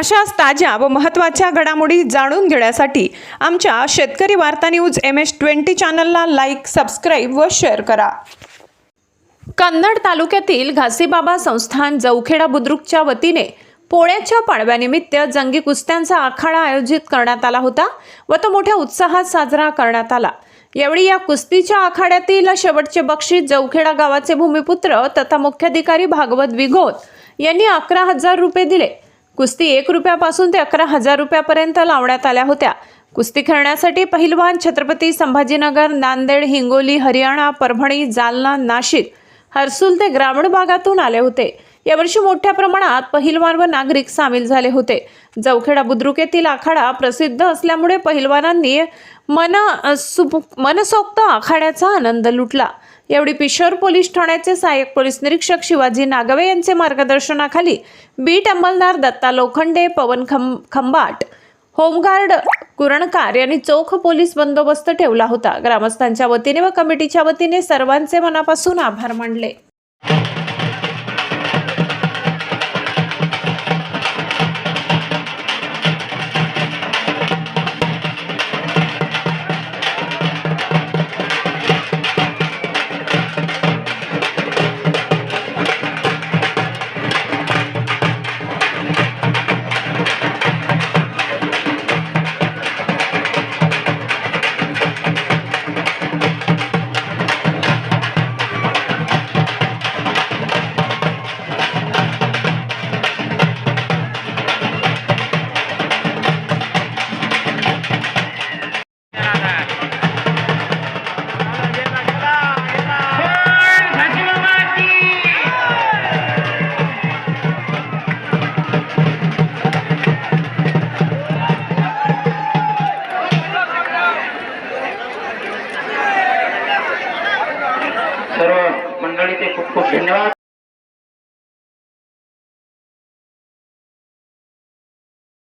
अशाच ताज्या व महत्त्वाच्या घडामोडी जाणून घेण्यासाठी आमच्या शेतकरी वार्ता न्यूज एम एस ट्वेंटी चॅनलला लाईक सबस्क्राईब व शेअर करा. कन्नड तालुक्यातील घासीबाबा संस्थान जवखेडा बुद्रुकच्या वतीने पोळ्याच्या पाडव्यानिमित्त जंगी कुस्त्यांचा आखाडा आयोजित करण्यात आला होता व तो मोठ्या उत्साहात साजरा करण्यात आला. यावेळी या कुस्तीच्या आखाड्यातील शेवटचे बक्षीस जवखेडा गावाचे भूमिपुत्र तथा मुख्याधिकारी भागवत विघोत यांनी अकरा हजार रुपये दिले. कुस्ती एक रुपयापासून ते अकरा हजार रुपयापर्यंत लावण्यात आल्या होत्या. कुस्ती खेळण्यासाठी पहिलवान छत्रपती संभाजीनगर नांदेड हिंगोली हरियाणा परभणी जालना नाशिक हर्सुल ते ग्रामीण भागातून आले होते. यावर्षी मोठ्या प्रमाणात पहिलवान व नागरिक सामील झाले होते. जवखेडा बुद्रुक येथील आखाडा प्रसिद्ध असल्यामुळे पहिलवानांनी मन सुप- मनसोक्त आखाड्याचा आनंद लुटला. यावेळी पिशोर पोलीस ठाण्याचे सहाय्यक पोलीस निरीक्षक शिवाजी नागवे यांचे मार्गदर्शनाखाली बीट अंमलदार दत्ता लोखंडे पवन खं खंबाट होमगार्ड कुरणकार यांनी चोख पोलीस बंदोबस्त ठेवला होता. ग्रामस्थांच्या वतीने व कमिटीच्या वतीने सर्वांचे मनापासून आभार मानले. सर्व मंडळी ते खूप खूप धन्यवाद.